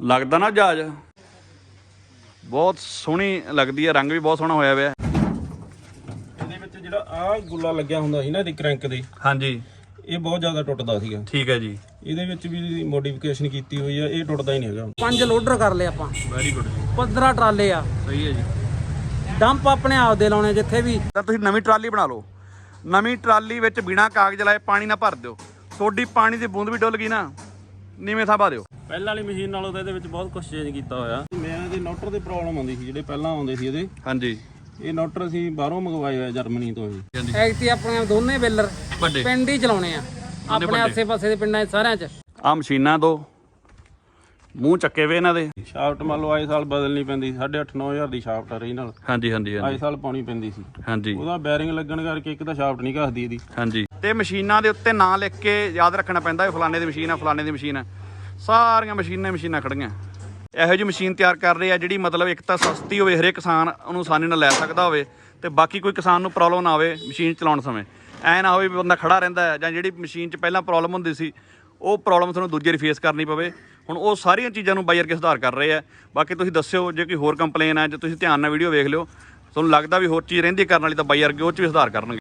ਲੱਗਦਾ ਨਾ ਜਹਾਜ਼। ਬਹੁਤ ਸੋਹਣੀ ਲੱਗਦੀ ਹੈ ਰੰਗ ਵੀ ਬਹੁਤ ਸੋਹਣਾ ਹੋਇਆ ਹੋਇਆ ਇਹਦੇ ਵਿੱਚ ਜਿਹੜਾ ਆ ਗੁੱਲਾ ਲੱਗਿਆ ਹੁੰਦਾ ਸੀ ਨਾ ਇਹਦੀ ਕ੍ਰੈਂਕ ਦੇ ਹਾਂਜੀ। ਇਹ ਬਹੁਤ ਜ਼ਿਆਦਾ ਟੁੱਟਦਾ ਸੀਗਾ। ਠੀਕ ਹੈ ਜੀ। ਇਹਦੇ ਵਿੱਚ ਵੀ ਮੋਡੀਫਿਕੇਸ਼ਨ ਕੀਤੀ ਹੋਈ ਆ ਇਹ ਟੁੱਟਦਾ ਹੀ ਨਹੀਂ ਹੈਗਾ ਪੰਜ ਲੋਡਰ ਕਰ ਲਏ ਆਪਾਂ। ਵੈਰੀ ਗੁੱਡ ਜੀ। 15 ਟਰਾਲੇ ਆ। ਸਹੀ ਹੈ ਜੀ। ਡੰਪ ਆਪਣੇ ਆਪ ਦੇ ਲਾਉਣੇ ਜਿੱਥੇ ਵੀ। ਤਾਂ ਤੁਸੀਂ ਨਵੀਂ ਟਰਾਲੀ ਬਣਾ ਲਓ। ਨਵੀਂ ਟਰਾਲੀ ਵਿੱਚ ਬਿਨਾ ਕਾਗਜ਼ ਲਾਏ ਪਾਣੀ ਨਾ ਭਰ ਦਿਓ। ਤੁਹਾਡੀ ਪਾਣੀ ਦੀ ਬੂੰਦ ਵੀ ਡੁੱਲ ਗਈ ਨਾ। ਨੀਵੇਂ ਥਾਂ ਪਾ ਦਿਓ। ਪਹਿਲਾਂ ਵਾਲੀ ਮਸ਼ੀਨ ਨਾਲੋਂ ਤਾਂ ਇਹਦੇ ਵਿੱਚ ਬਹੁਤ ਕੁਝ ਚੇਂਜ ਕੀਤਾ ਹੋਇਆ। ਮੈਂ ਇਹਦੇ ਨੋਟਰ ਦੀ ਪ੍ਰੋਬਲਮ ਆਉਂਦੀ ਸੀ ਜਿਹੜੇ ਪਹਿਲਾਂ ਆਉਂਦੇ ਸੀ ਇਹਦੇ। ਹਾਂਜੀ। ਇਹ ਨੋਟਰ ਅਸੀਂ ਬਾਹਰੋਂ ਮੰਗਵਾਏ ਹੋਏ ਆ ਜਰਮਨੀ ਤੋਂ ਇਹ ਐਕਟੀ ਆਪਣੇ ਦੋਨੇ ਬੇਲਰ ਵੱਡੇ। ਪਿੰਡ ਹੀ ਚਲਾਉਣੇ ਆ। ਆਪਣੇ ਆਸੇ-ਪਾਸੇ ਦੇ ਪਿੰਡਾਂ 'ਚ ਸਾਰਿਆਂ 'ਚ। ਆ ਮਸ਼ੀਨਾਂ ਦੋ। ਮੂੰਹ ਚੱਕੇ ਵੇ ਇਹਨਾਂ ਦੇ। ਸ਼ਾਫਟ ਮੰਨ ਲਓ ਆਏ ਸਾਲ ਬਦਲਣੀ ਪੈਂਦੀ ਸੀ। 8.5 9000 ਦੀ ਸ਼ਾਫਟ ਆ ਰਹੀ ਨਾਲ। ਹਾਂਜੀ ਹਾਂਜੀ ਹਾਂਜੀ। ਆਏ ਸਾਲ ਪਾਉਣੀ ਪੈਂਦੀ ਸੀ। ਹਾਂਜੀ। ਉਹਦਾ ਬੈਰਿੰਗ ਲੱਗਣ ਕਰਕੇ ਇੱਕ ਤਾਂ ਸ਼ਾਫਟ ਨਹੀਂ ਘਸਦੀ ਇਹਦੀ। ਹਾਂਜੀ। ਤੇ ਮਸ਼ੀਨਾਂ ਦੇ ਉੱਤੇ ਨਾਂ ਲਿਖ ਕੇ ਯਾਦ ਰੱਖਣਾ ਪੈਂਦਾ ਵੀ ਫਲਾਣੇ ਦੀ ਮਸ਼ੀਨ ਆ ਫਲਾਣੇ ਦੀ ਮਸ਼ੀਨ ਆ। ਸਾਰੀਆਂ ਮਸ਼ੀਨਾਂ ਮਸ਼ੀਨਾਂ ਖੜੀਆਂ। ਇਹੋ ਜਿਹੀ ਮਸ਼ੀਨ ਤਿਆਰ ਕਰ ਰਹੇ ਆ ਜਿਹੜੀ ਮਤਲਬ ਇੱਕ ਤਾਂ ਸਸਤੀ ਹੋਵੇ, ਹਰੇਕ ਕਿਸਾਨ ਉਹਨੂੰ ਆਸਾਨੀ ਨਾਲ ਲੈ ਸਕਦਾ ਹੋਵੇ ਤੇ ਬਾਕੀ ਕੋਈ ਕਿਸਾਨ ਨੂੰ ਪ੍ਰੋਬਲਮ ਨਾ ਆਵੇ ਮਸ਼ੀਨ ਚਲਾਉਣ ਸਮੇਂ। ਐ ਨਾ ਹੋਵੇ ਵੀ ਬੰਦਾ ਖੜਾ ਰਹਿੰਦਾ ਹੈ ਜਾਂ ਜਿਹੜੀ ਮਸ਼ੀਨ 'ਚ ਪਹਿਲਾਂ ਪ੍ਰੋਬਲਮ ਹੁੰਦੀ ਸੀ, ਉਹ ਪ੍ਰੋਬਲਮ ਤੁਹਾਨੂੰ ਦੂਜੇ ਵਾਰੀ ਫੇਸ ਕਰਨੀ ਪਵੇ। ਹੁਣ ਉਹ ਸਾਰੀਆਂ ਚੀਜ਼ਾਂ ਨੂੰ ਬਾਈ ਵਰਗੇ ਸੁਧਾਰ ਕਰ ਰਹੇ ਆ। ਬਾਕੀ ਤੁਸੀਂ ਦੱਸਿਓ, ਜੇ ਕੋਈ ਹੋਰ ਕੰਪਲੇਨ ਹੈ ਜੇ ਤੁਸੀਂ ਧਿਆਨ ਨਾਲ ਵੀਡੀਓ ਵੇਖ ਲਿਓ, ਤੁਹਾਨੂੰ ਲੱਗਦਾ ਵੀ ਹੋਰ ਚੀਜ਼ ਰਹਿੰਦੀ ਕਰਨ ਵਾਲੀ ਤਾਂ ਬਾਈ ਵਰਗੇ ਉਹ 'ਚ ਵੀ ਸੁਧਾਰ ਕਰਨਗੇ।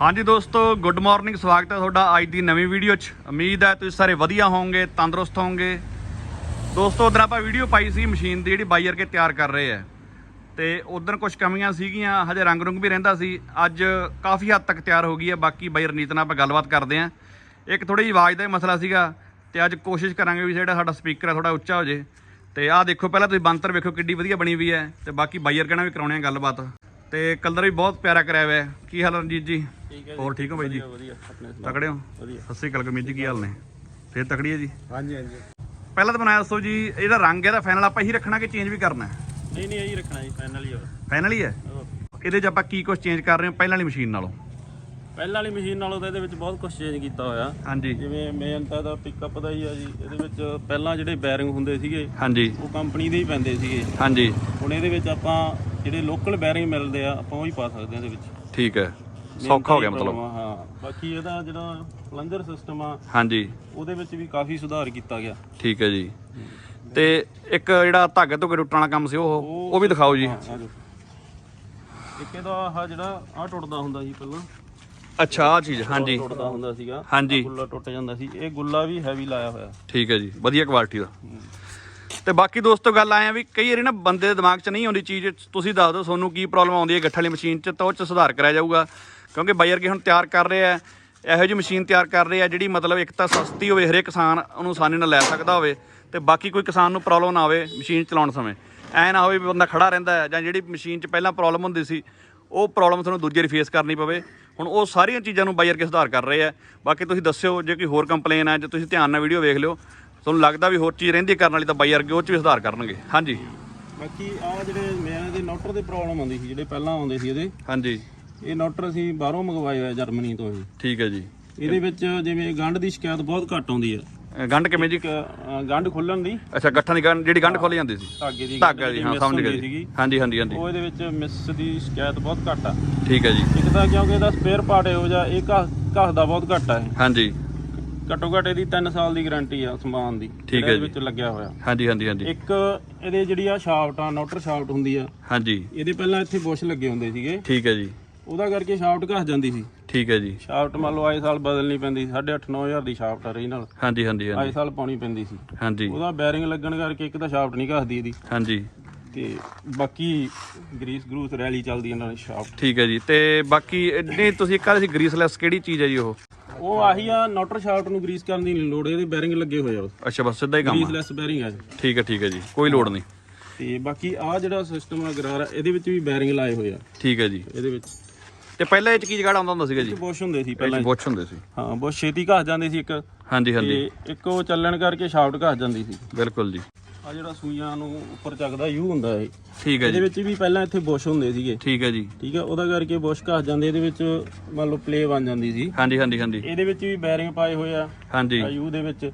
ਹਾਂਜੀ ਦੋਸਤੋ ਗੁੱਡ ਮਾਰਨਿੰਗ ਸਵਾਗਤ ਹੈ ਤੁਹਾਡਾ ਅੱਜ ਦੀ ਨਵੀਂ ਵੀਡੀਓ 'ਚ। ਉਮੀਦ ਹੈ ਤੁਸੀਂ ਸਾਰੇ ਵਧੀਆ ਹੋਵੋਗੇ, ਤੰਦਰੁਸਤ ਹੋਵੋਗੇ। ਦੋਸਤੋ, ਉਧਰ ਆਪਾਂ ਵੀਡੀਓ ਪਾਈ ਸੀ ਮਸ਼ੀਨ ਦੀ ਜਿਹੜੀ ਬਾਈਅਰ ਕੇ ਤਿਆਰ ਕਰ ਰਹੇ ਆ ਤੇ ਉਧਰ ਕੁਝ ਕਮੀਆਂ ਸੀਗੀਆਂ, ਹਜੇ ਰੰਗ ਰੁੰਗ ਵੀ ਰਹਿੰਦਾ ਸੀ। ਅੱਜ ਕਾਫੀ ਹੱਦ ਤੱਕ ਤਿਆਰ ਹੋ ਗਈ ਹੈ, ਬਾਕੀ ਬਾਈ ਰਨੀਤ ਨਾਲ ਆਪਾਂ ਗੱਲਬਾਤ ਕਰਦੇ ਆਂ ਇੱਕ ਥੋੜੀ ਜਿਹੀ ਆਵਾਜ਼ ਦਾ ਹੀ ਮਸਲਾ ਸੀਗਾ ਤੇ ਅੱਜ ਕੋਸ਼ਿਸ਼ ਕਰਾਂਗੇ ਵੀ ਜਿਹੜਾ ਸਾਡਾ ਸਪੀਕਰ ਹੈ ਥੋੜਾ ਉੱਚਾ ਹੋ ਜੇ। ਤੇ ਆਹ ਦੇਖੋ, ਪਹਿਲਾਂ ਤੁਸੀਂ ਬੰਤਰ ਵੇਖੋ ਕਿੱਡੀ ਵਧੀਆ ਬਣੀ ਹੋਈ ਹੈ ਤੇ ਬਾਕੀ ਬਾਈਅਰ ਕਹਿਣਾ ਵੀ ਕਰਾਉਣੇ ਆ ਗੱਲਬਾਤ। ਤੇ ਕਲਰ ਵੀ ਬਹੁਤ ਪਿਆਰਾ ਕਰਾਇਆ ਹੋਇਆ ਹੈ। ਕੀ ਹਾਲ ਹੈ ਰਣਜੀਤ ਜੀ? ਹੋਰ ਠੀਕ ਹੋ ਬਾਈ ਜੀ? ਵਧੀਆ ਆਪਣੇ ਤਕੜੇ ਹੋ? ਵਧੀਆ। ਅਕਾਲ ਗੁਰਮੀਤ ਜੀ ਕੀ ਹਾਲ ਨੇ? ਫੇਰ ਤਕੜੀ ਹੈ ਜੀ? ਹਾਂਜੀ ਹਾਂਜੀ। ਪਹਿਲਾਂ ਤਾਂ ਬਣਾਇਆ ਦੱਸੋ ਜੀ ਇਹਦਾ ਰੰਗ ਇਹਦਾ ਫਾਈਨਲ ਆਪਾਂ ਹੀ ਰੱਖਣਾ ਕਿ ਚੇਂਜ ਵੀ ਕਰਨਾ ਹੈ? ਨਹੀਂ ਨਹੀਂ ਇਹੀ ਰੱਖਣਾ ਜੀ ਫਾਈਨਲ ਹੀ ਹੋਵੇ ਫਾਈਨਲ ਹੀ ਹੈ? ਇਹਦੇ 'ਚ ਆਪਾਂ ਕੀ ਕੁਝ ਚੇਂਜ ਕਰ ਰਹੇ ਹਾਂ ਪਹਿਲਾਂ ਵਾਲੀ ਮਸ਼ੀਨ ਨਾਲੋਂ? ਪਹਿਲਾਂ ਵਾਲੀ ਮਸ਼ੀਨ ਨਾਲੋਂ ਤਾਂ ਇਹਦੇ ਵਿੱਚ ਬਹੁਤ ਕੁਝ ਚੇਂਜ ਕੀਤਾ ਹੋਇਆ। ਹਾਂਜੀ। ਜਿਵੇਂ ਮੇਨ ਤਾਂ ਇਹਦਾ ਪਿਕਅਪ ਦਾ ਹੀ ਆ ਜੀ ਇਹਦੇ ਵਿੱਚ ਪਹਿਲਾਂ ਜਿਹੜੇ ਬੈਰਿੰਗ ਹੁੰਦੇ ਸੀਗੇ ਹਾਂਜੀ। ਉਹ ਕੰਪਨੀ ਦੇ ਹੀ ਪੈਂਦੇ ਸੀਗੇ। ਹਾਂਜੀ। ਹੁਣ ਇਹਦੇ ਵਿੱਚ ਆਪਾਂ ਜਿਹੜੇ ਲੋਕਲ ਬੈਰਿੰਗ ਮਿਲਦੇ ਆ ਆਪਾਂ ਉਹ ਹੀ ਪਾ ਸਕਦੇ ਆ ਇਹਦੇ ਵਿੱਚ। ਠੀਕ ਹੈ। ਸੌਖਾ ਹੋ ਗਿਆ ਮਤਲਬ। ਹਾਂ। ਬਾਕੀ ਇਹਦਾ ਜਿਹੜਾ ਪਲੰਜਰ ਸਿਸਟਮ ਆ ਹਾਂਜੀ। ਉਹਦੇ ਵਿੱਚ ਵੀ ਕਾਫੀ ਸੁਧਾਰ ਕੀਤਾ ਗਿਆ। ਠੀਕ ਹੈ ਜੀ। ਤੇ ਇੱਕ ਜਿਹੜਾ ਧਾਗੇ ਧੁਗੇ ਟੁੱਟਣ ਵਾਲਾ ਕੰਮ ਸੀ ਉਹ ਉਹ ਵੀ ਦਿਖਾਓ ਜੀ। ਇੱਕ ਇਹਦਾ ਆਹ ਜਿਹੜਾ ਆ ਟੁੱਟਦਾ ਹੁੰਦਾ ਸੀ ਪਹਿਲਾਂ। ਅੱਛਾ ਆ ਚੀਜ਼ ਹਾਂਜੀ। ਟੁੱਟਦਾ ਹੁੰਦਾ ਸੀਗਾ। ਹਾਂਜੀ। ਗੁੱਲਾ ਟੁੱਟ ਜਾਂਦਾ ਸੀ। ਇਹ ਗੁੱਲਾ ਵੀ ਹੈਵੀ ਲਾਇਆ ਹੋਇਆ। ਠੀਕ ਹੈ ਜੀ ਵਧੀਆ ਕੁਆਲਿਟੀ ਦਾ। ਤੇ ਬਾਕੀ ਦੋਸਤੋ ਗੱਲ ਆਏ ਆ ਵੀ ਕਈ ਵਾਰੀ ਨਾ ਬੰਦੇ ਦੇ ਦਿਮਾਗ 'ਚ ਨਹੀਂ ਆਉਂਦੀ ਚੀਜ਼, ਤੁਸੀਂ ਦੱਸ ਦਿਓ ਤੁਹਾਨੂੰ ਕੀ ਪ੍ਰੋਬਲਮ ਆਉਂਦੀ ਹੈ ਗੱਠ ਵਾਲੀ ਮਸ਼ੀਨ 'ਚ ਤਾਂ ਉਹ 'ਚ ਸੁਧਾਰ ਕਰਿਆ ਜਾਊਗਾ। ਕਿਉਂਕਿ ਬਾਈ ਵਰਗੇ ਹੁਣ ਤਿਆਰ ਕਰ ਰਹੇ ਆ, ਇਹੋ ਜਿਹੀ ਮਸ਼ੀਨ ਤਿਆਰ ਕਰ ਰਹੇ ਆ ਜਿਹੜੀ ਮਤਲਬ ਇੱਕ ਤਾਂ ਸਸਤੀ ਹੋਵੇ, ਹਰੇਕ ਕਿਸਾਨ ਉਹਨੂੰ ਆਸਾਨੀ ਨਾਲ ਲੈ ਸਕਦਾ ਹੋਵੇ ਤੇ ਬਾਕੀ ਕੋਈ ਕਿਸਾਨ ਨੂੰ ਪ੍ਰੋਬਲਮ ਨਾ ਆਵੇ ਮਸ਼ੀਨ ਚਲਾਉਣ ਸਮੇਂ। ਐ ਨਾ ਹੋਵੇ ਵੀ ਬੰਦਾ ਖੜਾ ਰਹਿੰਦਾ ਜਾਂ ਜਿਹੜੀ ਮਸ਼ੀਨ 'ਚ ਪਹਿਲਾਂ ਪ੍ਰੋਬਲਮ ਹੁੰਦੀ ਸੀ, ਉਹ ਪ੍ਰੋਬਲਮ ਤੁਹਾਨੂੰ ਦੂਜੀ ਵਾਰੀ ਫੇਸ ਕਰਨੀ ਪਵੇ। ਹੁਣ ਉਹ ਸਾਰੀਆਂ ਚੀਜ਼ਾਂ ਨੂੰ ਬਾਈ ਕੇ ਸੁਧਾਰ ਕਰ ਰਹੇ ਆ। ਬਾਕੀ ਤੁਸੀਂ ਦੱਸਿਓ, ਜੇ ਕੋਈ ਹੋਰ ਕੰਪਲੇਨ ਹੈ ਜੇ ਤੁਸੀਂ ਧਿਆਨ ਨਾਲ ਵੀਡੀਓ ਵੇਖ ਲਿਓ ਤੁਹਾਨੂੰ ਲੱਗਦਾ ਵੀ ਹੋਰ ਚੀਜ਼ ਰਹਿੰਦੀ ਕਰਨ ਵਾਲੀ ਤਾਂ ਬਾਈ ਵਰਗੇ ਉਹ 'ਚ ਵੀ ਸੁਧਾਰ ਕਰਨਗੇ। ਹਾਂਜੀ। ਬਾਕੀ ਆ ਜਿਹੜੇ ਮੈਂ ਇਹਦੇ ਨੋਟਰ ਦੀ ਪ੍ਰੋਬਲਮ ਆਉਂਦੀ ਸੀ ਜਿਹੜੇ ਪਹਿਲਾਂ ਆਉਂਦੇ ਸੀ ਇਹਦੇ। ਹਾਂਜੀ। ਇਹ ਨੋਟਰ ਅਸੀਂ ਬਾਹਰੋਂ ਮੰਗਵਾਏ ਹੋਏ ਆ ਜਰਮਨੀ ਤੋਂ ਇਹ। ਠੀਕ ਹੈ ਜੀ। ਇਹਦੇ ਵਿੱਚ ਜਿਵੇਂ ਗੰਢ ਦੀ ਸ਼ਿਕਾਇਤ ਬਹੁਤ ਘੱਟ ਆਉਂਦੀ ਹੈ। ਗੰਢ ਕਿਵੇਂ ਜੀ? ਗੰਢ ਖੁੱਲਣ ਦੀ ਅੱਛਾ ਗੱਠਾਂ ਦੀ ਗੰਢ ਜਿਹੜੀ ਗੰਢ ਖੋਲ ਜਾਂਦੀ ਸੀ। ਧਾਗੇ ਦੀ ਧਾਗਾ ਜੀ ਹਾਂ ਸਮਝ ਹਾਂਜੀ ਹਾਂਜੀ ਹਾਂਜੀ। ਉਹ ਇਹਦੇ ਵਿੱਚ ਮਿਸ ਦੀ ਸ਼ਿਕਾਇਤ ਬਹੁਤ ਘੱਟ ਆ। ਠੀਕ ਹੈ ਜੀ। ਇੱਕ ਤਾਂ ਕਿਉਂਕਿ ਇਹਦਾ ਸਪੇਅਰ ਪਾਰਟ ਇਹੋ ਜਿਹਾ ਇਹ ਘਸ ਘਸਦਾ ਬਹੁਤ ਘੱਟ ਆ ਹਾਂਜੀ। ਘੱਟੋ ਘੱਟ ਇਹਦੀ 3 ਸਾਲ ਦੀ ਗਾਰੰਟੀ ਆ ਸਮਾਨ ਦੀ ਠੀਕ ਹੈ ਜੀ। ਵਿੱਚ ਲੱਗਿਆ ਹੋਇਆ। ਹਾਂਜੀ ਹਾਂਜੀ ਹਾਂਜੀ। ਇੱਕ ਇਹਦੇ ਜਿਹੜੀ ਆ ਸ਼ਾਫਟ ਆ ਨੋਟਰ ਸ਼ਾਫਟ ਹੁੰਦੀ ਆ ਹਾਂਜੀ। ਇਹਦੇ ਪਹਿਲਾਂ ਇੱਥੇ ਬੁਸ਼ ਲੱਗੇ ਹੁੰਦੇ ਸੀਗੇ। ਠੀਕ ਹੈ ਜੀ। ਉਹਦਾ ਕਰਕੇ ਸ਼ਾਫਟ ਘਸ ਜਾਂਦੀ ਸੀ। ਠੀਕ ਹੈ ਜੀ। ਸ਼ਾਫਟ ਮੰਨ ਲਓ ਆਏ ਸਾਲ ਬਦਲਣੀ ਪੈਂਦੀ ਸੀ 8.5 9000 ਦੀ ਸ਼ਾਫਟ ਆ ਰਹੀ ਨਾਲ। ਹਾਂਜੀ ਹਾਂਜੀ ਆਏ ਹਾਂਜੀ ਸਾਲ ਪਾਉਣੀ ਪੈਂਦੀ ਸੀ। ਹਾਂਜੀ। ਉਹਦਾ ਬੈਰਿੰਗ ਲੱਗਣ ਕਰਕੇ ਇੱਕ ਤਾਂ ਸ਼ਾਫਟ ਨਹੀਂ ਘਸਦੀ ਇਹਦੀ। ਹਾਂਜੀ। ਤੇ ਬਾਕੀ ਗਰੀਸ ਗਰੂਸ ਰੈਲੀ ਚੱਲਦੀ ਇਹਨਾਂ ਨਾਲ ਸ਼ਾਫਟ। ਠੀਕ ਹੈ ਜੀ। ਤੇ ਬਾਕੀ ਨਹੀਂ ਤੁਸੀਂ ਕੱਲ ਸੀ ਗਰੀਸਲੈਸ ਕਿਹੜੀ ਚੀਜ਼ ਹੈ ਜੀ ਉਹ? ਉਹ ਆਹੀ ਆ ਨੋਟਰ ਸ਼ਾਫਟ ਨੂੰ ਗਰੀਸ ਕਰਨ ਦੀ ਨਹੀਂ ਲੋੜ ਇਹਦੇ ਬੈਰਿੰਗ ਲੱਗੇ ਹੋਏ ਆ ਅੱਛਾ ਬਸ ਸਿੱਧਾ ਹੀ ਕੰਮ ਆ। ਗਰੀਸਲੈਸ ਬੈਰਿੰਗ ਆ ਇਹ। ਠੀਕ ਹੈ ਠੀਕ ਹੈ ਜੀ ਕੋਈ ਲੋੜ ਨਹੀਂ। ਤੇ ਬਾਕੀ ਆ ਜਿਹੜਾ ਸਿਸਟਮ ਆ ਗਰਾਰਾ ਇਹਦੇ ਵਿੱਚ ਵੀ ਬੈਰਿੰਗ ਲਾਏ ਹੋਏ ਆ। ਠੀਕ ਹੈ ਜੀ। ਇਹਦੇ ਵਿੱਚ। ਤੇ ਪਹਿਲਾਂ ਇਹ ਚ ਕੀ ਜਗਾੜ ਆਉਂਦਾ ਹੁੰਦਾ ਸੀਗਾ ਜੀ? ਬੁਸ਼ ਹੁੰਦੇ ਸੀ ਪਹਿਲਾਂ ਬੁੱਛ ਹੁੰਦੇ ਸੀ। ਹਾਂ ਬੁਸ਼ ਛੇਤੀ ਘਸ ਜਾਂਦੀ ਸੀ ਇੱਕ। ਹਾਂਜੀ ਹਾਂਜੀ। ਤੇ ਇੱਕ ਉਹ ਚੱਲਣ ਕਰਕੇ ਸ਼ਾਫਟ ਘਸ ਜਾਂਦੀ ਸੀ। ਬਿਲਕੁਲ ਜੀ। ਆ ਜਿਹੜਾ ਸੂਈਆਂ ਨੂੰ ਉੱਪਰ ਚੱਕਦਾ ਯੂ ਹੁੰਦਾ ਇਹ। ਠੀਕ ਹੈ ਇਹਦੇ ਜੀ। ਵਿੱਚ ਵੀ ਪਹਿਲਾਂ ਇੱਥੇ ਬੁਸ਼ ਹੁੰਦੇ ਸੀਗੇ। ਠੀਕ ਹੈ ਜੀ। ਠੀਕ ਹੈ ਉਹਦਾ ਕਰਕੇ ਬੁਸ਼ ਘਸ ਜਾਂਦੇ ਇਹਦੇ ਵਿੱਚ ਮੰਨ ਲਓ ਪਲੇ ਬਣ ਜਾਂਦੀ ਸੀ। ਹਾਂਜੀ ਹਾਂਜੀ ਹਾਂਜੀ। ਇਹਦੇ ਵਿੱਚ ਵੀ ਬੈਰਿੰਗ ਪਾਏ ਹੋਏ ਆ। ਹਾਂਜੀ। ਆ ਯੂ ਦੇ ਵਿੱਚ।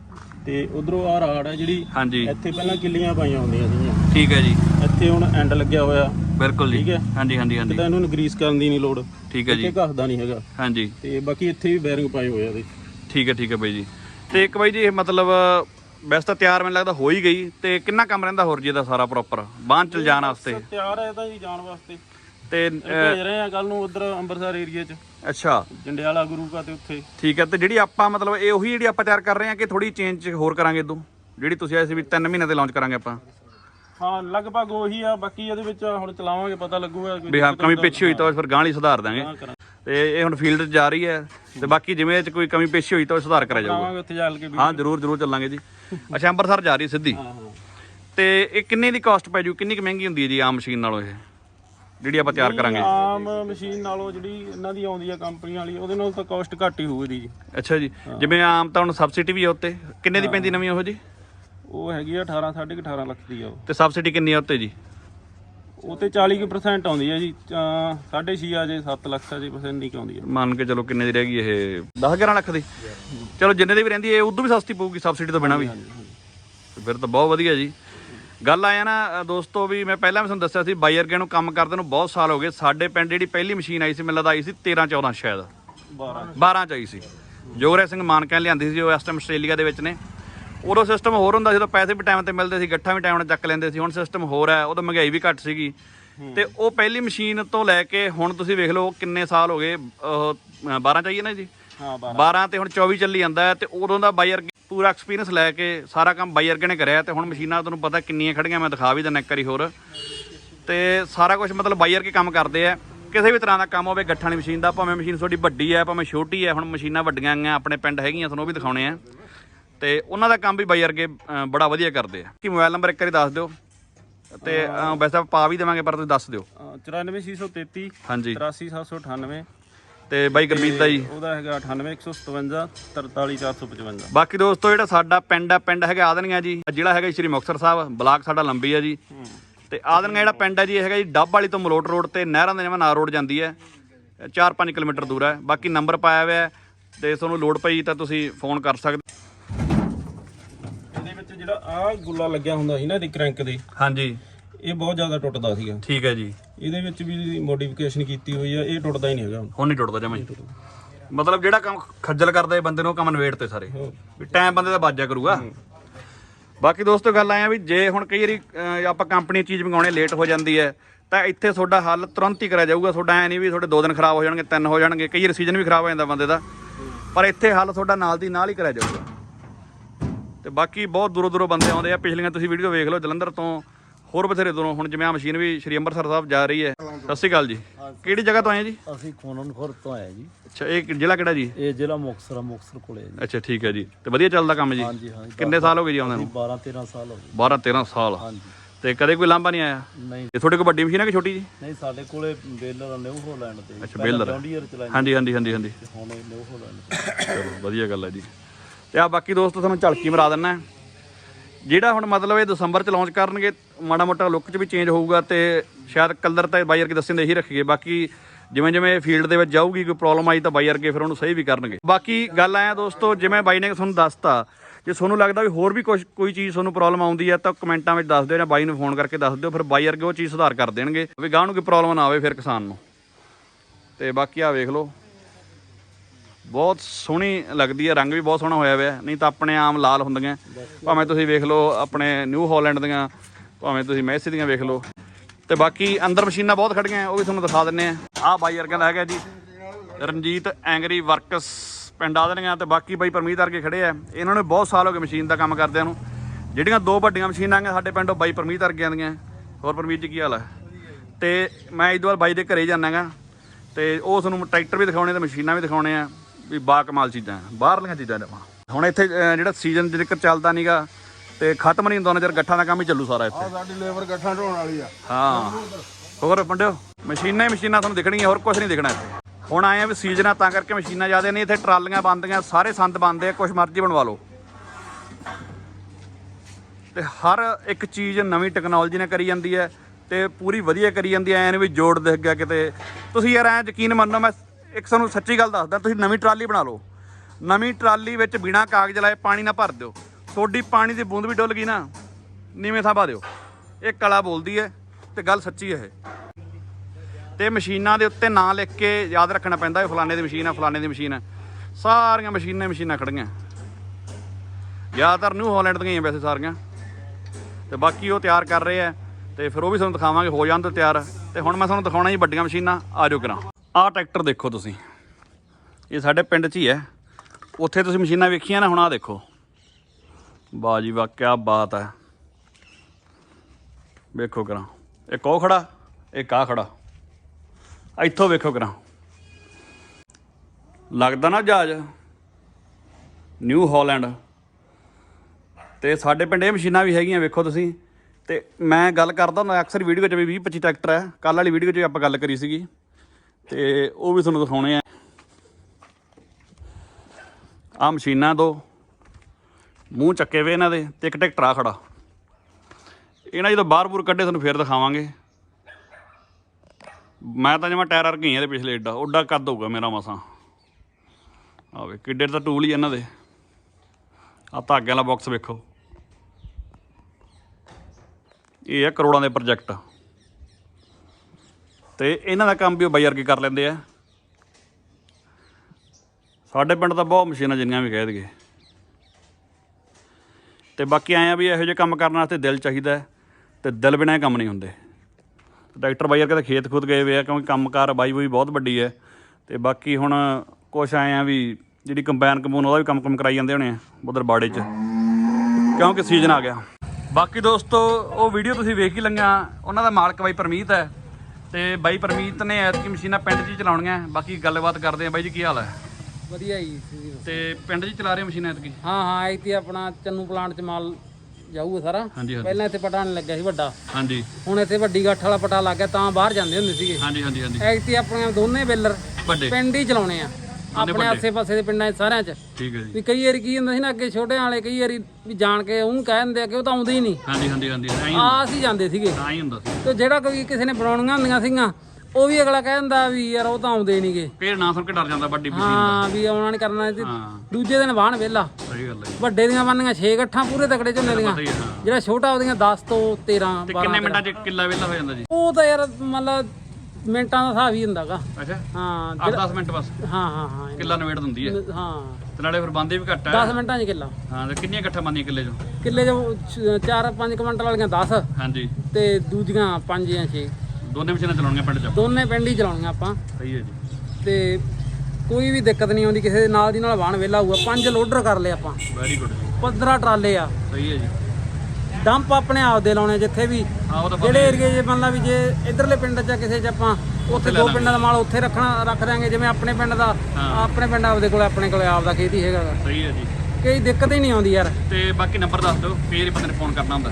ਤੇ ਉਧਰੋਂ ਆ ਰਾੜ ਆ ਜਿਹੜੀ ਹਾਂਜੀ। ਇੱਥੇ ਪਹਿਲਾਂ ਕਿੱਲੀਆਂ ਪਾਈਆਂ ਹੁੰਦੀਆਂ ਸੀਗੀਆਂ। ਠੀਕ ਹੈ ਜੀ। ਇੱਥੇ ਹੁਣ ਐਂਡ ਲੱਗਿਆ ਹੋਇਆ। ਬਿਲਕੁਲ ਜੀ। ਠੀਕ ਹੈ। ਹਾਂਜੀ ਹਾਂਜੀ ਹਾਂਜੀ। ਤਾਂ ਇਹਨੂੰ ਗਰੀਸ ਕਰਨ ਦੀ ਨਹੀਂ ਲੋੜ। ਠੀਕ ਹੈ ਇੱਥੇ ਜੀ ਘਸਦਾ ਨਹੀਂ ਹੈਗਾ। ਹਾਂਜੀ। ਤੇ ਬਾਕੀ ਇੱਥੇ ਵੀ ਬੈਰਿੰਗ ਪਾਏ ਹੋਏ ਆ ਇਹਦੇ। ਠੀਕ ਹੈ ਠੀਕ ਹੈ ਬਾਈ ਜੀ। ਤੇ ਇੱਕ ਬਾਈ ਜੀ ਇਹ ਮਤਲਬ ਵੈਸੇ ਤਾਂ ਤਿਆਰ ਮੈਨੂੰ ਲੱਗਦਾ ਹੋ ਹੀ ਗਈ ਤੇ ਕਿੰਨਾ ਕੰਮ ਰਹਿੰਦਾ ਹੋਰ ਜੀ ਇਹਦਾ ਸਾਰਾ ਪ੍ਰੋਪਰ ਬਾਹਰ ਚ ਜਾਣ ਵਾਸਤੇ। ਤਿਆਰ ਹੈ ਤਾਂ ਜੀ ਜਾਣ ਵਾਸਤੇ। ਤੇ ਭੇਜ ਰਹੇ ਆ ਕੱਲ ਨੂੰ ਉਧਰ ਅੰਮ੍ਰਿਤਸਰ ਏਰੀਆ 'ਚ। ਅੱਛਾ। ਜੰਡਿਆਲਾ ਗੁਰੂ ਘਰ ਤੇ ਉੱਥੇ। ਠੀਕ ਹੈ ਤੇ ਜਿਹੜੀ ਆਪਾਂ ਮਤਲਬ ਇਹ ਉਹੀ ਜਿਹੜੀ ਆਪਾਂ ਤਿਆਰ ਕਰ ਰਹੇ ਹਾਂ ਕਿ ਥੋੜੀ ਚੇਂਜ ਹੋਰ ਕਰਾਂਗੇ ਇਦੋਂ ਜਿਹੜੀ ਤੁਸੀਂ ਆਏ ਸੀ ਵੀ 3 ਮਹੀਨੇ ਤੇ ਲਾਂਚ ਕਰਾਂਗੇ ਆਪਾਂ। ਹਾਂ ਲਗਭਗ ਉਹੀ ਆ ਬਾਕੀ ਇਹਦੇ ਵਿੱਚ ਹੁਣ ਚਲਾਵਾਂਗੇ ਪਤਾ ਲੱਗੂਗਾ। ਕੋਈ ਵੀ ਹਾਂ ਕਮੀ ਪਿੱਛੇ ਹੋਈ ਤਾਂ ਫਿਰ ਗਾਂ ਲਈ ਸੁਧਾਰ ਦਾਂਗੇ। ਤੇ ਇਹ ਹੁਣ ਫੀਲਡ 'ਚ ਜਾ ਰਹੀ ਹੈ ਤੇ ਬਾਕੀ ਜਿਵੇਂ ਇਹ 'ਚ ਕੋਈ ਕਮੀ ਪੇਸ਼ੀ ਹੋਈ ਤਾਂ ਉਹ ਸੁਧਾਰ ਕਰਿਆ ਜਾਊਗਾ। ਆਵਾਂਗੇ ਉੱਥੇ ਜਾ ਕੇ ਵੀ ਹਾਂ ਜਰੂਰ ਜਰੂਰ ਚੱਲਾਂਗੇ ਜੀ। ਅੱਛਾ ਅੰਮ੍ਰਿਤਸਰ ਜਾ ਰਹੀ ਸਿੱਧੀ। ਹਾਂ ਹਾਂ। ਤੇ ਇਹ ਕਿੰਨੇ ਦੀ ਕਾਸਟ ਪੈ ਜੂ? ਕਿੰਨੀ ਕੁ ਮਹਿੰਗੀ ਹੁੰਦੀ ਹੈ ਜੀ ਆਮ ਮਸ਼ੀਨ ਨਾਲੋਂ ਇਹ? ਜਿਹੜੀ ਆਪਾਂ ਤਿਆਰ ਕਰਾਂਗੇ। ਆਮ ਮਸ਼ੀਨ ਨਾਲੋਂ ਜਿਹੜੀ ਇਹਨਾਂ ਦੀ ਆਉਂਦੀ ਆ ਕੰਪਨੀ ਵਾਲੀ ਉਹਦੇ ਨਾਲ ਤਾਂ ਕਾਸਟ ਘੱਟ ਹੀ ਹੋਊਗੀ ਜੀ। ਅੱਛਾ ਜੀ। ਜਿਵੇਂ ਆਮ ਤਾਂ ਹੁਣ ਸਬਸਿਡੀ ਵੀ ਹੈ ਉੱਤੇ। ਕਿੰਨੇ ਦੀ ਪੈਂਦੀ ਨਵੀਂ ਉਹ ਜੀ? ਉਹ ਹੈਗੀ ਆ 18 18.5 ਲੱਖ ਦੀ ਆ ਉਹ। ਤੇ ਸਬਸਿਡੀ ਕਿੰਨੀ ਹੈ ਉੱਤੇ ਜੀ? ਉਹ ਤੇ 40% ਆਉਂਦੀ ਆ ਜੀ 6.5 ਆ ਜੇ 7 ਲੱਖ ਆ ਜੇ ਪਰਸੈਂਟ ਨਹੀਂ ਆਉਂਦੀ ਆ ਮੰਨ ਕੇ ਚਲੋ ਕਿੰਨੇ ਦੀ ਰਹਿ ਗਈ ਇਹ? 10 11 ਲੱਖ ਦੀ? ਚਲੋ ਜਿੰਨੇ ਦੀ ਵੀ ਰਹਿੰਦੀ ਹੈ ਉਦੋਂ ਵੀ ਸਸਤੀ ਪਊਗੀ ਸਬਸਿਡੀ ਤੋਂ ਬਿਨਾ ਵੀ। ਫਿਰ ਤਾਂ ਬਹੁਤ ਵਧੀਆ ਜੀ। ਗੱਲ ਆਇਆ ਨਾ ਦੋਸਤੋ ਵੀ ਮੈਂ ਪਹਿਲਾਂ ਵੀ ਤੁਹਾਨੂੰ ਦੱਸਿਆ ਸੀ ਬਾਈ ਵਰਗੇ ਨੂੰ ਕੰਮ ਕਰਦੇ ਨੂੰ ਬਹੁਤ ਸਾਲ ਹੋ ਗਏ। ਸਾਡੇ ਪਿੰਡ ਜਿਹੜੀ ਪਹਿਲੀ ਮਸ਼ੀਨ ਆਈ ਸੀ ਮੈਨੂੰ ਲੱਗਦਾ ਆਈ ਸੀ 13 14 ਸ਼ਾਇਦ। 12 12 ਚ ਆਈ ਸੀ। ਜੋਗਰਾਜ ਸਿੰਘ ਮਾਨਕਿਆਂ ਲਿਆਂਦੀ ਸੀ ਜੋ ਇਸ ਟਾਈਮ ਆਸਟ੍ਰੇਲੀਆ ਦੇ ਵਿੱਚ ਨੇ। ਉਦੋਂ ਸਿਸਟਮ ਹੋਰ ਹੁੰਦਾ ਸੀ ਤਾਂ ਪੈਸੇ ਵੀ ਟਾਈਮ ਤੇ ਮਿਲਦੇ ਸੀ ਗੱਠਾਂ ਵੀ ਟਾਈਮ ਨਾਲ ਚੱਕ ਲੈਂਦੇ ਸੀ ਹੁਣ ਸਿਸਟਮ ਹੋਰ ਹੈ ਉਦੋਂ ਮਹਿੰਗਾਈ ਵੀ ਘੱਟ ਸੀਗੀ। ਤੇ ਉਹ ਪਹਿਲੀ ਮਸ਼ੀਨ ਤੋਂ ਲੈ ਕੇ ਹੁਣ ਤੁਸੀਂ ਵੇਖ ਲਓ ਕਿੰਨੇ ਸਾਲ ਹੋ ਗਏ ਉਹ 12 ਚਾਹੀਏ ਨਾ ਜੀ? ਹਾਂ 12 12 ਤੇ ਹੁਣ 24 ਚੱਲੀ ਜਾਂਦਾ ਤੇ ਉਦੋਂ ਦਾ ਬਾਈ ਪੂਰਾ ਐਕਸਪੀਰੀਅੰਸ ਲੈ ਕੇ ਸਾਰਾ ਕੰਮ ਬਾਈ ਵਰਗੇ ਨੇ ਕਰਿਆ ਤੇ ਹੁਣ ਮਸ਼ੀਨਾਂ ਤੁਹਾਨੂੰ ਪਤਾ ਕਿੰਨੀਆਂ ਖੜੀਆਂ ਮੈਂ ਦਿਖਾ ਵੀ ਦਿੰਦਾ ਇੱਕ ਵਾਰੀ ਹੋਰ। ਤੇ ਸਾਰਾ ਕੁਝ ਮਤਲਬ ਬਾਈ ਵਰਗੇ ਕੰਮ ਕਰਦੇ ਆ ਕਿਸੇ ਵੀ ਤਰ੍ਹਾਂ ਦਾ ਕੰਮ ਹੋਵੇ ਗੱਠਾਂ ਵਾਲੀ ਮਸ਼ੀਨ ਦਾ ਭਾਵੇਂ ਮਸ਼ੀਨ ਤੁਹਾਡੀ ਵੱਡੀ ਹੈ ਭਾਵੇਂ ਛੋਟੀ ਹੈ ਹੁਣ ਮਸ਼ੀਨਾਂ ਵੱਡੀਆਂ ਆਈਆਂ ਆਪਣੇ ਪਿੰਡ ਹੈਗੀਆਂ ਤੁਹਾਨੂੰ ਉਹ ਵੀ ਦਿਖਾਉਣੇ ਆ ਤੇ ਉਹਨਾਂ ਦਾ ਕੰਮ ਵੀ ਬਾਈ ਵਰਗੇ ਬੜਾ ਵਧੀਆ ਕਰਦੇ ਆ। ਕੀ ਮੋਬਾਈਲ ਨੰਬਰ ਇੱਕ ਵਾਰੀ ਦੱਸ ਦਿਓ ਤੇ ਵੈਸੇ ਆਪਾਂ ਪਾ ਵੀ ਦੇਵਾਂਗੇ ਪਰ ਤੁਸੀਂ ਦੱਸ ਦਿਓ। 94633 ਹਾਂਜੀ। 83798 ਤੇ ਬਾਈ ਗੁਰਮੀਤ ਦਾ ਜੀ। ਉਹਦਾ ਹੈਗਾ 98157 43455 ਬਾਕੀ ਦੋਸਤੋ ਜਿਹੜਾ ਸਾਡਾ ਪਿੰਡ ਹੈ ਪਿੰਡ ਹੈਗਾ ਆਦਨੀਆਂ ਜੀ ਜ਼ਿਲ੍ਹਾ ਹੈਗਾ ਸ਼੍ਰੀ ਮੁਕਤਸਰ ਸਾਹਿਬ ਬਲਾਕ ਸਾਡਾ ਲੰਬੀ ਹੈ ਜੀ। ਤੇ ਆਦਨੀਆਂ ਜਿਹੜਾ ਪਿੰਡ ਹੈ ਜੀ ਇਹ ਹੈਗਾ ਜੀ ਡੱਬ ਵਾਲੀ ਤੋਂ ਮਲੋਟ ਰੋਡ ਤੇ ਨਹਿਰਾਂ ਦੇ ਜਿਵੇਂ ਨਾਰ ਰੋਡ ਜਾਂਦੀ ਹੈ 4-5 ਕਿਲੋਮੀਟਰ ਦੂਰ ਹੈ ਬਾਕੀ ਨੰਬਰ ਪਾਇਆ ਹੋਇਆ ਤੇ ਤੁਹਾਨੂੰ ਲੋਡ ਪਈ ਤਾਂ ਤੁਸੀਂ ਫੋਨ ਕਰ ਸਕਦੇ ਜਿਹੜਾ ਆ ਗੁੱਲਾ ਲੱਗਿਆ ਹੁੰਦਾ ਸੀ ਨਾ ਇਹਦੀ ਕ੍ਰੈਂਕ ਦੇ ਹਾਂਜੀ। ਇਹ ਬਹੁਤ ਜ਼ਿਆਦਾ ਟੁੱਟਦਾ ਸੀਗਾ। ਠੀਕ ਹੈ ਜੀ। ਇਹਦੇ ਵਿੱਚ ਵੀ ਮੋਡੀਫਿਕੇਸ਼ਨ ਕੀਤੀ ਹੋਈ ਆ ਇਹ ਟੁੱਟਦਾ ਹੀ ਨਹੀਂ ਹੈਗਾ ਹੁਣ। ਨਹੀਂ ਟੁੱਟਦਾ ਜਮਾਂ ਹੀ। ਮਤਲਬ ਜਿਹੜਾ ਕੰਮ ਖੱਜਲ ਕਰਦਾ ਇਹ ਬੰਦੇ ਨੂੰ ਕੰਮ ਨਵੇੜ ਤੇ ਸਾਰੇ। ਵੀ ਟਾਈਮ ਬੰਦੇ ਦਾ ਬਾਜਾ ਕਰੂਗਾ। ਬਾਕੀ ਦੋਸਤੋ ਗੱਲ ਆਇਆ ਵੀ ਜੇ ਹੁਣ ਕਈ ਵਾਰੀ ਆਪਾਂ ਕੰਪਨੀ ਚੀਜ਼ ਮੰਗਾਉਣੇ ਲੇਟ ਹੋ ਜਾਂਦੀ ਹੈ ਤਾਂ ਇੱਥੇ ਤੁਹਾਡਾ ਹੱਲ ਤੁਰੰਤ ਹੀ ਕਰਿਆ ਜਾਊਗਾ। ਤੁਹਾਡਾ ਐ ਨਹੀਂ ਵੀ ਤੁਹਾਡੇ 2 ਦਿਨ ਖਰਾਬ ਹੋ ਜਾਣਗੇ 3 ਹੋ ਜਾਣਗੇ। ਕਈ ਵਾਰੀ ਸੀਜ਼ਨ ਵੀ ਖਰਾਬ ਹੋ ਜਾਂਦਾ ਬੰਦੇ ਦਾ। ਪਰ ਇੱਥੇ ਹੱਲ ਤੁਹਾਡਾ ਨਾਲ ਦੀ ਨਾਲ ਹੀ ਕਰਿਆ ਜਾਊਗਾ। ਤੇ ਬਾਕੀ ਬਹੁਤ ਦੂਰੋਂ ਦੂਰੋਂ ਬੰਦੇ ਆਉਂਦੇ ਆ। ਪਿਛਲੀਆਂ ਤੁਸੀਂ ਵੀਡੀਓ ਵੇਖ ਲਓ ਜਲੰਧਰ ਤੋਂ ਹੋਰ ਬਥੇਰੇ ਦੂਰੋਂ। ਹੁਣ ਜਿਵੇਂ ਆ ਮਸ਼ੀਨ ਵੀ ਸ਼੍ਰੀ ਅੰਮ੍ਰਿਤਸਰ ਸਾਹਿਬ ਜਾ ਰਹੀ ਹੈ। ਸਤਿ ਸ਼੍ਰੀ ਅਕਾਲ ਜੀ। ਕਿਹੜੀ ਜਗ੍ਹਾ ਤੋਂ ਆਏ ਜੀ? ਅਸੀਂ ਖੋਨਨਖੁਰ ਤੋਂ ਆਏ ਜੀ। ਅੱਛਾ ਇਹ ਜ਼ਿਲ੍ਹਾ ਕਿਹੜਾ ਜੀ? ਇਹ ਜ਼ਿਲ੍ਹਾ ਮੁਕਤਸਰ ਆ, ਮੁਕਤਸਰ ਕੋਲੇ ਜੀ। ਅੱਛਾ ਠੀਕ ਹੈ ਜੀ। ਤੇ ਵਧੀਆ ਚੱਲਦਾ ਕੰਮ ਜੀ? ਹਾਂਜੀ ਹਾਂਜੀ। ਕਿੰਨੇ ਸਾਲ ਹੋ ਗਏ ਜੀ ਆਉਂਦੇ ਨੂੰ? 12 13 ਸਾਲ ਹੋ ਗਏ। 12 13 ਸਾਲ। ਹਾਂਜੀ। ਤੇ ਕਦੇ ਕੋਈ ਲਾਂਭਾ ਨਹੀਂ ਆਇਆ? ਨਹੀਂ। ਇਹ ਤੁਹਾਡੇ ਕੋਲ ਵੱਡੀ ਮਸ਼ੀਨ ਹੈ ਕਿ ਛੋਟੀ ਜੀ? ਨਹੀਂ ਸਾਡੇ ਕੋਲੇ ਬੇਲਰ ਨਿਊ ਹੋਲੈਂਡ ਤੇ ਅੱਛਾ, ਬੇਲਰ। ਹਾਂਜੀ ਹਾਂਜੀ ਹਾਂਜੀ ਹਾਂਜੀ। ਤੇ ਹੁਣ ਨਿਊ ਹੋਲੈਂਡ ਤੇ ਚਲੋ ਵਧੀਆ ਗੱਲ ਹੈ ਜੀ। ਤੇ ਆ ਬਾਕੀ ਦੋਸਤੋ ਤੁਹਾਨੂੰ ਝਲਕੀ ਮਰਾ ਦਿੰਨਾ ਜਿਹੜਾ ਹੁਣ ਮਤਲਬ ਇਹ ਦਸੰਬਰ ਚ ਲਾਂਚ ਕਰਨਗੇ, ਮਾੜਾ ਮੋਟਾ ਲੁੱਕ ਚ ਵੀ ਚੇਂਜ ਹੋਊਗਾ ਤੇ ਸ਼ਾਇਦ ਕਲਰ ਤਾਂ ਬਾਈ ਅਰਗੇ ਦੱਸਣ ਦੇ ਹੀ ਰੱਖੀਏ। ਬਾਕੀ ਜਿਵੇਂ ਜਿਵੇਂ ਫੀਲਡ ਦੇ ਵਿੱਚ ਜਾਊਗੀ, ਕੋਈ ਪ੍ਰੋਬਲਮ ਆਈ ਤਾਂ ਬਾਈ ਅਰਗੇ ਫਿਰ ਉਹਨੂੰ ਸਹੀ ਵੀ ਕਰਨਗੇ। ਬਾਕੀ ਗੱਲ ਆਇਆ ਦੋਸਤੋ, ਜਿਵੇਂ ਬਾਈ ਨੇ ਤੁਹਾਨੂੰ ਦੱਸਤਾ, ਜੇ ਤੁਹਾਨੂੰ ਲੱਗਦਾ ਵੀ ਹੋਰ ਵੀ ਕੁਝ ਕੋਈ ਚੀਜ਼ ਤੁਹਾਨੂੰ ਪ੍ਰੋਬਲਮ ਆਉਂਦੀ ਹੈ ਤਾਂ ਕਮੈਂਟਾਂ ਵਿੱਚ ਦੱਸ ਦਿਓ ਜਾਂ ਬਾਈ ਨੂੰ ਫੋਨ ਕਰਕੇ ਦੱਸ ਦਿਓ, ਫਿਰ ਬਾਈ ਅਰਗੇ ਉਹ ਚੀਜ਼ ਸੁਧਾਰ ਕਰ ਦੇਣਗੇ। ਵੀ ਗਾਹ ਨੂੰ ਕੋਈ ਪ੍ਰੋਬਲਮ ਨਾ ਆਵੇ ਫਿਰ ਕਿਸਾਨ ਨੂੰ। ਤੇ ਬਾਕੀ ਆ ਵੇਖ ਲਓ। ਬਹੁਤ ਸੋਹਣੀ ਲੱਗਦੀ ਹੈ, ਰੰਗ ਵੀ ਬਹੁਤ ਸੋਹਣਾ ਹੋਇਆ ਹੋਇਆ। ਨਹੀਂ ਤਾਂ ਆਪਣੇ ਆਮ ਲਾਲ ਹੁੰਦੀਆਂ। ਭਾਵੇਂ ਤੁਸੀਂ ਵੇਖ ਲਓ ਆਪਣੇ ਨਿਊ ਹਾਲੈਂਡ ਦੀਆਂ, ਭਾਵੇਂ ਤੁਸੀਂ ਮੈਸੀ ਦੀਆਂ ਵੇਖ ਲਓ। ਤੇ ਬਾਕੀ ਅੰਦਰ ਮਸ਼ੀਨਾਂ ਬਹੁਤ ਖੜੀਆਂ, ਉਹ ਵੀ ਤੁਹਾਨੂੰ ਦਿਖਾ ਦਿੰਨੇ ਆ ਆਹ ਬਾਈ ਵਰਗਿਆਂ ਦਾ ਹੈਗਾ ਜੀ। ਰਣਜੀਤ ਐਂਗਰੀ ਵਰਕਸ ਪਿੰਡ ਆ ਦੇਣੀਆਂ ਤੇ ਬਾਕੀ ਬਾਈ ਪਰਮੀਤ ਵਰਗੇ ਖੜੇ ਆ। ਇਹਨਾਂ ਨੇ ਬਹੁਤ ਸਾਲ ਹੋ ਗਏ ਮਸ਼ੀਨ ਦਾ ਕੰਮ ਕਰਦਿਆਂ ਨੂੰ। ਜਿਹੜੀਆਂ ਦੋ ਵੱਡੀਆਂ ਮਸ਼ੀਨਾਂ ਆਈਆਂ ਸਾਡੇ ਪਿੰਡੋਂ ਬਾਈ ਪਰਮੀਤ ਵਰਗਿਆਂ ਦੀਆਂ। ਹੋਰ ਪਰਮੀਤ ਜੀ ਕੀ ਹਾਲ ਹੈ ਤੇ ਮੈਂ ਇਸ ਵਾਰ ਬਾਈ ਦੇ ਘਰੇ ਜਾਣਾਗਾ ਤੇ ਉਹ ਤੁਹਾਨੂੰ ਟਰੈਕਟਰ ਵੀ ਦਿਖਾਉਣੇ ਤੇ ਮਸ਼ੀਨਾਂ ਵੀ ਦਿਖਾਉਣੇ ਆ। ਵੀ ਬਾ ਕਮਾਲ ਚੀਜ਼ਾਂ ਬਾਹਰਲੀਆਂ ਚੀਜ਼ਾਂ ਨੇ ਹੁਣ ਇੱਥੇ ਜਿਹੜਾ ਸੀਜ਼ਨ ਜ਼ਿਕਰ ਚੱਲਦਾ ਨਹੀਂਗਾ ਤੇ ਖਤਮ ਨਹੀਂ ਹੁੰਦਾ ਉਹਨਾਂ ਚਿਰ ਗੱਠਾਂ ਦਾ ਕੰਮ ਹੀ ਚੱਲੂ ਸਾਰਾ ਇੱਥੇ। ਸਾਡੀ ਲੇਬਰ ਗੱਠਾਂ ਢੋਣ ਵਾਲੀ ਆ। ਹਾਂ। ਹੋਰ ਮੁੰਡਿਓ ਮਸ਼ੀਨਾਂ ਹੀ ਮਸ਼ੀਨਾਂ ਤੁਹਾਨੂੰ ਦਿਖਣਗੀਆਂ ਹੋਰ ਕੁਝ ਨਹੀਂ ਦਿਖਣਾ ਇੱਥੇ। ਹੁਣ ਆਏ ਆ ਵੀ ਸੀਜ਼ਨ ਆ ਤਾਂ ਕਰਕੇ ਮਸ਼ੀਨਾਂ ਜ਼ਿਆਦਾ ਨਹੀਂ ਇੱਥੇ ਟਰਾਲੀਆਂ ਬੰਦੀਆਂ ਸਾਰੇ ਸੰਦ ਬੰਦੇ ਆ ਕੁਝ ਮਰਜ਼ੀ ਬਣਵਾ ਲਓ। ਤੇ ਹਰ ਇੱਕ ਚੀਜ਼ ਨਵੀਂ ਟੈਕਨੋਲੋਜੀ ਨਾਲ ਕਰੀ ਜਾਂਦੀ ਹੈ ਤੇ ਪੂਰੀ ਵਧੀਆ ਕਰੀ ਜਾਂਦੀ ਐ ਐਨ ਵੀ ਜੋੜ ਦਿਖ ਗਿਆ ਕਿਤੇ। ਤੁਸੀਂ ਯਾਰ ਐ ਯਕੀਨ ਮੰਨੋ ਮੈਂ ਇੱਕ ਸਾਨੂੰ ਸੱਚੀ ਗੱਲ ਦੱਸਦਾ, ਤੁਸੀਂ ਨਵੀਂ ਟਰਾਲੀ ਬਣਾ ਲਓ। ਨਵੀਂ ਟਰਾਲੀ ਵਿੱਚ ਬਿਨਾ ਕਾਗਜ਼ ਲਾਏ ਪਾਣੀ ਨਾ ਭਰ ਦਿਓ। ਤੁਹਾਡੀ ਪਾਣੀ ਦੀ ਬੂੰਦ ਵੀ ਡੁੱਲ ਗਈ ਨਾ, ਨੀਵੇਂ ਥਾਂ ਪਾ ਦਿਓ। ਇਹ ਕਲਾ ਬੋਲਦੀ ਹੈ ਤੇ ਗੱਲ ਸੱਚੀ ਹੈ ਇਹ। ਤੇ ਮਸ਼ੀਨਾਂ ਦੇ ਉੱਤੇ ਨਾਂ ਲਿਖ ਕੇ ਯਾਦ ਰੱਖਣਾ ਪੈਂਦਾ, ਇਹ ਫਲਾਣੇ ਦੀ ਮਸ਼ੀਨ ਹੈ ਫਲਾਣੇ ਦੀ ਮਸ਼ੀਨ ਹੈ ਸਾਰੀਆਂ ਮਸ਼ੀਨਾਂ ਮਸ਼ੀਨਾਂ ਖੜੀਆਂ। ਜ਼ਿਆਦਾਤਰ ਨਿਊ ਹਾਲੈਂਡ ਦੀਆਂ ਹੀ ਆ ਵੈਸੇ ਸਾਰੀਆਂ। ਤੇ ਬਾਕੀ ਉਹ ਤਿਆਰ ਕਰ ਰਹੇ ਆ, ਤੇ ਫਿਰ ਉਹ ਵੀ ਤੁਹਾਨੂੰ ਦਿਖਾਵਾਂਗੇ, ਹੋ ਜਾਣ ਤੋਂ ਤਿਆਰ। ਤੇ ਹੁਣ ਮੈਂ ਤੁਹਾਨੂੰ ਦਿਖਾਉਣਾ ਜੀ ਵੱਡੀਆਂ ਮਸ਼ੀਨਾਂ ਆ ਜਾਓ ਕਰਾਂ। ਆਹ ਟਰੈਕਟਰ ਦੇਖੋ ਤੁਸੀਂ। ਇਹ ਸਾਡੇ ਪਿੰਡ 'ਚ ਹੀ ਹੈ। ਉੱਥੇ ਤੁਸੀਂ ਮਸ਼ੀਨਾਂ ਵੇਖੀਆਂ ਨਾ, ਹੁਣ ਆਹ ਦੇਖੋ। ਵਾਹ ਜੀ ਵਾਹ ਕੀ ਬਾਤ ਹੈ। ਵੇਖੋ ਕਰਾਂ। ਇੱਕ ਉਹ ਖੜਾ, ਇੱਕ ਆ ਖੜਾ। ਇੱਥੋਂ ਵੇਖੋ ਕਰਾਂ। ਲੱਗਦਾ ਨਾ ਜਹਾਜ਼। ਨਿਊ ਹਾਲੈਂਡ ਤੇ ਸਾਡੇ ਪਿੰਡ ਇਹ ਮਸ਼ੀਨਾਂ ਵੀ ਹੈਗੀਆਂ, ਵੇਖੋ ਤੁਸੀਂ। ਤੇ ਮੈਂ ਗੱਲ ਕਰਦਾ ਹੁੰਦਾ, ਅਕਸਰ ਵੀਡੀਓ 'ਚ ਵੀ 20 25 ਟਰੈਕਟਰ ਹੈ। ਕੱਲ ਵਾਲੀ ਵੀਡੀਓ 'ਚ ਵੀ ਆਪਾਂ ਗੱਲ ਕਰੀ ਸੀਗੀ। ਤੇ ਉਹ ਵੀ ਤੁਹਾਨੂੰ ਦਿਖਾਉਣੇ ਆ। ਆ ਮਸ਼ੀਨਾਂ ਦੋ। ਮੂੰਹ ਚੱਕੇ ਵੇ ਇਹਨਾਂ ਦੇ ਤੇ ਇੱਕ ਟਰੈਕਟਰ ਆ ਖੜਾ। ਇਹਨਾਂ ਜਦੋਂ ਬਾਹਰ ਬੂਰ ਕੱਢੇ ਤੁਹਾਨੂੰ ਫੇਰ ਦਿਖਾਵਾਂਗੇ। ਮੈਂ ਤਾਂ ਜਮਾ ਟਾਇਰ ਅਰ ਗਈ ਇਹਦੇ ਪਿਛਲੇ ਏਡਾ। ਓਡਾ ਕੱਦ ਹੋਊਗਾ ਮੇਰਾ ਮਸਾਂ। ਆਵੇ ਕਿੱਡੇ ਤਾਂ ਟੂਲ ਹੀ ਇਹਨਾਂ ਦੇ। ਆ ਧਾਗੇ ਵਾਲਾ ਬਾਕਸ ਵੇਖੋ। ਇਹ ਆ ਕਰੋੜਾਂ ਦੇ ਪ੍ਰੋਜੈਕਟ ਤੇ ਇਹਨਾਂ ਦਾ ਕੰਮ ਵੀ ਉਹ ਬਾਈ ਵਰਗੇ ਕਰ ਲੈਂਦੇ ਆ। ਸਾਡੇ ਪਿੰਡ ਤਾਂ ਬਹੁਤ ਮਸ਼ੀਨਾਂ ਜਿੰਨੀਆਂ ਵੀ ਕਹਿ ਦਈਏ। ਤੇ ਬਾਕੀ ਐਂ ਆ ਵੀ ਇਹੋ ਜਿਹੇ ਕੰਮ ਕਰਨ ਵਾਸਤੇ ਦਿਲ ਚਾਹੀਦਾ ਹੈ ਤੇ ਦਿਲ ਬਿਨਾਂ ਇਹ ਕੰਮ ਨਹੀਂ ਹੁੰਦੇ। ਡਾਕਟਰ ਬਾਈ ਵਰਗੇ ਤਾਂ ਖੇਤ ਖੁਦ ਗਏ ਹੋਏ ਆ ਕਿਉਂਕਿ ਕੰਮਕਾਰ ਬਾਈ ਵੀ ਬਹੁਤ ਵੱਡੀ ਹੈ। ਤੇ ਬਾਕੀ ਹੁਣ ਕੁਛ ਐਂ ਆ ਵੀ ਜਿਹੜੀ ਕੰਬਾਈਨ ਕੰਬੂਨ ਉਹਦਾ ਵੀ ਕੰਮ ਕੰਮ ਕਰਾਈ ਜਾਂਦੇ ਹੋਣੇ ਆ ਉਧਰ ਬਾੜੇ 'ਚ। ਕਿਉਂਕਿ ਸੀਜ਼ਨ ਆ ਗਿਆ। ਬਾਕੀ ਦੋਸਤੋ, ਉਹ ਵੀਡੀਓ ਤੁਸੀਂ ਵੇਖ ਹੀ ਲੰਗਾ ਉਹਨਾਂ ਦਾ ਮਾਲਕ ਬਾਈ ਪਰਮੀਤ ਹੈ। ਤੇ ਬਾਈ ਪਰਮੀਤ ਨੇ ਐਤਕੀ ਮਸ਼ੀਨਾਂ ਪਿੰਡ 'ਚ ਹੀ ਚਲਾਉਣੀਆਂ ਬਾਕੀ ਗੱਲਬਾਤ ਕਰਦੇ ਆ ਬਾਈ ਜੀ ਕੀ ਹਾਲ ਹੈ? ਵਧੀਆ ਜੀ ਤੇ ਪਿੰਡ 'ਚ ਹੀ ਚਲਾ ਰਹੇ ਹੋ ਮਸ਼ੀਨਾਂ ਐਤਕੀ? ਹਾਂ ਹਾਂ ਇੱਥੇ ਆਪਣਾ ਚੰਨੂ ਪਲਾਂਟ ਚ ਮਾਲ ਜਾਊਗਾ ਸਾਰਾ। ਹਾਂਜੀ ਹਾਂਜੀ। ਪਹਿਲਾਂ ਇੱਥੇ ਪਟਾ ਨਹੀਂ ਲੱਗਿਆ ਸੀ ਵੱਡਾ। ਹਾਂਜੀ। ਹੁਣ ਇੱਥੇ ਵੱਡੀ ਗੱਠ ਵਾਲਾ ਪਟਾ ਲੱਗ ਗਿਆ ਤਾਂ ਬਾਹਰ ਜਾਂਦੇ ਹੁੰਦੇ ਸੀਗੇ। ਹਾਂਜੀ ਹਾਂਜੀ ਹਾਂਜੀ। ਐਕਤੀ ਆਪਣੀਆਂ ਦੋਨੇ ਬੇਲਰ ਵੱਡੇ। ਪਿੰਡ ਹੀ ਚਲਾਉਣੇ ਆ। ਆਪਣੇ ਆਸੇ ਪਾਸੇ ਦੇ ਪਿੰਡਾਂ 'ਚ ਸਾਰਿਆਂ 'ਚ। ਠੀਕ ਹੈ ਜੀ। ਵੀ ਕਈ ਵਾਰੀ ਕੀ ਹੁੰਦਾ ਸੀ ਨਾ ਅੱਗੇ ਛੋਟਿਆਂ ਵਾਲੇ ਕਈ ਵਾਰੀ ਵੀ ਜਾਣ ਕੇ ਉਹ ਕਹਿ ਦਿੰਦੇ ਆ ਕਿ ਉਹ ਤਾਂ ਆਉਂਦੇ ਹੀ ਨਹੀਂ। ਹਾਂਜੀ ਹਾਂਜੀ ਹਾਂਜੀ ਐਂ ਆ ਅਸੀਂ ਜਾਂਦੇ ਸੀਗੇ। ਤਾਂ ਹੀ ਹੁੰਦਾ ਸੀ। ਤੇ ਜਿਹੜਾ ਕੋਈ ਕਿਸੇ ਨੇ ਬਣਾਉਣੀਆਂ ਹੁੰਦੀਆਂ ਸੀਗੀਆਂ ਉਹ ਵੀ ਅਗਲਾ ਕਹਿ ਦਿੰਦਾ ਵੀ ਯਾਰ ਉਹ ਤਾਂ ਆਉਂਦੇ ਨਹੀਂਗੇ ਫੇਰ ਨਾ ਸੁਣ ਕੇ ਡਰ ਜਾਂਦਾ ਵੱਡੀ ਮਸ਼ੀਨ ਹਾਂ ਵੀ ਆਉਣਾ ਨਹੀਂ ਕਰਨਾ ਤੇ। ਦੂਜੇ ਦਿਨ ਵਾਹਣ ਵਿਹਲਾ। ਸਹੀ ਗੱਲ ਹੈ ਵੱਡੇ ਦੀਆਂ ਬੰਨੀਆਂ 6 ਗੱਠਾਂ ਪੂਰੇ ਤਕੜੇ ਝੋਨੇ ਦੀਆਂ। ਜਿਹੜਾ ਛੋਟਾ ਉਹਦੀਆਂ 10 ਤੋਂ 13 ਤੇ 12 ਕਿੰਨੇ ਮਿੰਟਾਂ 'ਚ ਕਿੱਲਾ ਵੇਲਾ ਹੋ ਜਾਂਦਾ ਜੀ? ਉਹ ਤਾਂ ਯਾਰ ਮਤਲਬ ਮਿੰਟਾਂ ਦਾ ਹਿਸਾਬ ਹੀ ਹੁੰਦਾਗਾ। ਅੱਛਾ। ਹਾਂ 8-10 ਮਿੰਟ ਬਸ। ਹਾਂ ਹਾਂ ਹਾਂ ਕਿੱਲਾ ਨਵੇੜ ਦਿੰਦੀ ਹੈ। ਹਾਂ। ਤੇ ਨਾਲੇ ਫਿਰ ਬੰਦੇ ਵੀ ਘੱਟ ਹੈ 10 ਮਿੰਟਾਂ 'ਚ ਕਿੱਲਾ। ਹਾਂ ਤੇ ਕਿੰਨੀਆਂ ਇਕੱਠਾ ਬੰਦੀਆਂ ਕਿੱਲੇ 'ਚੋਂ? ਕਿੱਲੇ 'ਚ 4-5 ਕੁਇੰਟਲ ਵਾਲੀਆਂ 10 ਹਾਂਜੀ। ਤੇ ਦੂਜੀਆਂ 5 ਜਾਂ 6 ਦੋਨੇ ਮਸ਼ੀਨਾਂ ਚਲਾਉਣੀਆਂ ਪਿੰਡ 'ਚ? ਦੋਨੇ ਪਿੰਡ ਹੀ ਚਲਾਉਣੀਆਂ ਆਪਾਂ। ਸਹੀ ਹੈ ਜੀ। ਤੇ ਕੋਈ ਵੀ ਦਿੱਕਤ ਨਹੀਂ ਆਉਂਦੀ ਕਿਸੇ ਦੇ ਨਾਲ ਦੀ ਨਾਲ ਵਾਹਣ ਵਿਹਲਾ ਹੋਊਗਾ। ਪੰਜ ਲੋਡਰ ਕਰ ਲਏ ਆਪਾਂ। ਵੈਰੀ ਗੁੱਡ ਜੀ। 15 ਟਰਾਲੇ ਆ। ਸਹੀ ਹੈ ਜੀ। ਡੰਪ ਆਪਣੇ ਆਪ ਦੇ ਲਾਉਣੇ ਜਿੱਥੇ ਵੀ। ਹਾਂ ਉਹ ਤਾਂ ਪਤਾ ਜਿਹੜੇ ਏਰੀਏ 'ਚ ਮੰਨ ਲਾ ਵੀ ਜੇ ਇਧਰਲੇ ਪਿੰਡ 'ਚ ਆ ਕਿਸੇ 'ਚ ਆਪਾਂ ਉੱਥੇ ਦੋ ਪਿੰਡਾਂ ਦਾ ਮਾਲ ਉੱਥੇ ਰੱਖਣਾ ਰੱਖ ਦਿਆਂਗੇ ਜਿਵੇਂ ਆਪਣੇ ਪਿੰਡ ਦਾ ਆਪਣੇ ਪਿੰਡ ਆਪਦੇ ਕੋਲੇ ਆਪਣੇ ਕੋਲੇ ਆਪ ਦਾ ਖੇਤ ਹੀ ਹੈਗਾ ਗਾ। ਸਹੀ ਹੈ ਜੀ। ਕੋਈ ਦਿੱਕਤ ਹੀ ਨਹੀਂ ਆਉਂਦੀ ਯਾਰ। ਤੇ ਬਾਕੀ ਨੰਬਰ ਦੱਸ ਦਿਓ ਫੇਰ ਹੀ ਬੰਦੇ ਨੇ ਫੋਨ ਕਰਨਾ ਹੁੰਦਾ।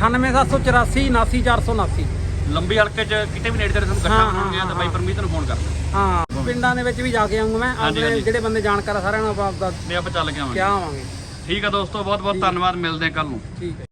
98784 79479 ਲੰਬੀ ਹਲਕੇ 'ਚ ਕਿਤੇ ਵੀ ਨੇੜੇ ਤੇੜੇ ਤੁਹਾਨੂੰ ਇਕੱਠਾ ਬਣਾਉਣਗੇ ਤਾਂ ਬਾਈ ਪਰਮੀਤ ਨੂੰ ਫੋਨ ਕਰ ਦਿਓ। ਹਾਂ ਪਿੰਡਾਂ ਦੇ ਵਿੱਚ ਵੀ ਜਾ ਕੇ ਆਉਂਗਾ ਮੈਂ। ਆਪਣੇ ਜਿਹੜੇ ਬੰਦੇ ਜਾਣਕਾਰ ਆ ਸਾਰਿਆਂ ਨੂੰ ਆਪਾਂ ਆਪਦਾ ਤੇ ਆਪਾਂ ਚੱਲ ਕੇ ਆਵਾਂਗੇ। ਕਿਹਾ ਆਵਾਂਗੇ। ਠੀਕ ਆ ਦੋਸਤੋ ਬਹੁਤ ਬਹੁਤ ਧੰਨਵਾਦ ਮਿਲਦੇ ਕੱਲ ਨੂੰ। ਠੀਕ ਹੈ।